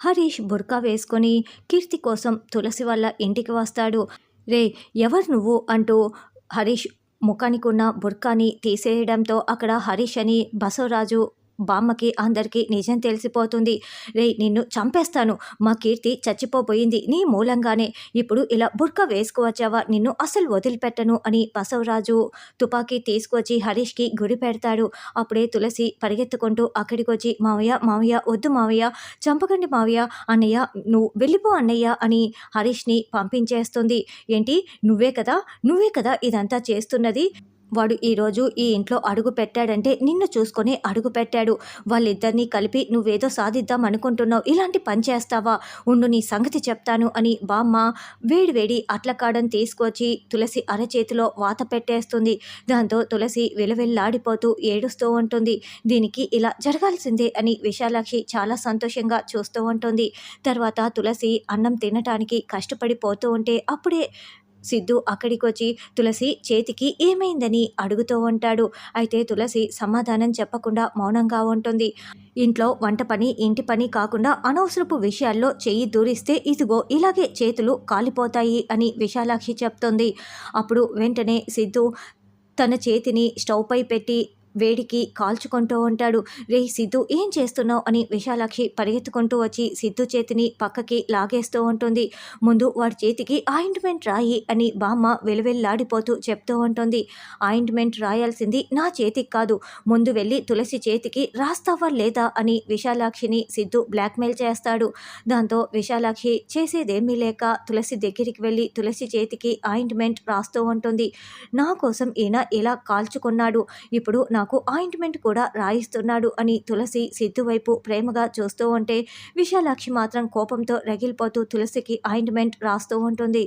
హరీష్ బుర్కా వేసుకొని కీర్తి కోసం తులసి వల్ల ఇంటికి వస్తాడు. రే ఎవరు నువ్వు? అంటూ హరీష్ ముఖానికి ఉన్న బుర్కాని తీసేయడంతో అక్కడ హరీష్ అని బసవరాజు బామ్మకి అందరికీ నిజం తెలిసిపోతుంది. రే నిన్ను చంపేస్తాను. మా కీర్తి చచ్చిపోబోయింది నీ మూలంగానే. ఇప్పుడు ఇలా బుర్కా వేసుకువచ్చావా? నిన్ను అసలు వదిలిపెట్టను అని బసవరాజు తుపాకీ తీసుకొచ్చి హరీష్కి గురి పెడతాడు. అప్పుడే తులసి పరిగెత్తుకుంటూ అక్కడికి వచ్చి మావయ్య మావయ్య వద్దు మావయ్య. చంపకండి మావయ్య. అన్నయ్య నువ్వు వెళ్ళిపో అన్నయ్య అని హరీష్ని పంపించేస్తుంది. ఏంటి? నువ్వే కదా? నువ్వే కదా ఇదంతా చేస్తున్నది? వాడు ఈరోజు ఈ ఇంట్లో అడుగు పెట్టాడంటే నిన్ను చూసుకొని అడుగు పెట్టాడు. వాళ్ళిద్దరినీ కలిపి నువ్వేదో సాధిద్దాం అనుకుంటున్నావు. ఇలాంటి పని చేస్తావా? ఉండు నీ సంగతి చెప్తాను అని బామ్మ వేడి వేడి అట్లకాడని తీసుకొచ్చి తులసి అరచేతిలో వాత పెట్టేస్తుంది. దాంతో తులసి విలవిల్లాడిపోతూ ఏడుస్తూ ఉంటుంది. దీనికి ఇలా జరగాల్సిందే అని విశాలాక్షి చాలా సంతోషంగా చూస్తూ ఉంటుంది. తర్వాత తులసి అన్నం తినటానికి కష్టపడిపోతూ ఉంటే అప్పుడే సిద్ధు అక్కడికి వచ్చి తులసి చేతికి ఏమైందని అడుగుతూ ఉంటాడు. అయితే తులసి సమాధానం చెప్పకుండా మౌనంగా ఉంటుంది. ఇంట్లో వంట పని ఇంటి పని కాకుండా అనవసరపు విషయాల్లో చెయ్యి దూరిస్తే ఇదిగో ఇలాగే చేతులు కాలిపోతాయి అని విశాలాక్షి చెప్తుంది. అప్పుడు వెంటనే సిద్ధు తన చేతిని స్టవ్పై పెట్టి వేడికి కాల్చుకుంటూ ఉంటాడు. రే సిద్ధు ఏం చేస్తున్నావు? అని విశాలాక్షి పరిగెత్తుకుంటూ వచ్చి సిద్ధు చేతిని పక్కకి లాగేస్తూ ఉంటుంది. ముందు వాడి చేతికి ఆయింట్మెంట్ రాయి అని బామ్మ వెలువెల్లాడిపోతూ చెప్తూ ఉంటుంది. ఆయింట్మెంట్ రాయాల్సింది నా చేతికి కాదు. ముందు వెళ్ళి తులసి చేతికి రాస్తావా లేదా? అని విశాలాక్షిని సిద్ధు బ్లాక్మెయిల్ చేస్తాడు. దాంతో విశాలాక్షి చేసేదేమీ లేక తులసి దగ్గరికి వెళ్ళి తులసి చేతికి ఆయింట్మెంట్ రాస్తూ ఉంటుంది. నా కోసం ఈయన ఇలా కాల్చుకున్నాడు. ఇప్పుడు నాకు ఆయింట్మెంట్ కూడా రాయిస్తున్నాడు అని తులసి సిద్ధు వైపు ప్రేమగా చూస్తూ ఉంటే విశాలాక్షి మాత్రం కోపంతో రగిలిపోతూ తులసికి ఆయింట్మెంట్ రాస్తూ ఉంటుంది.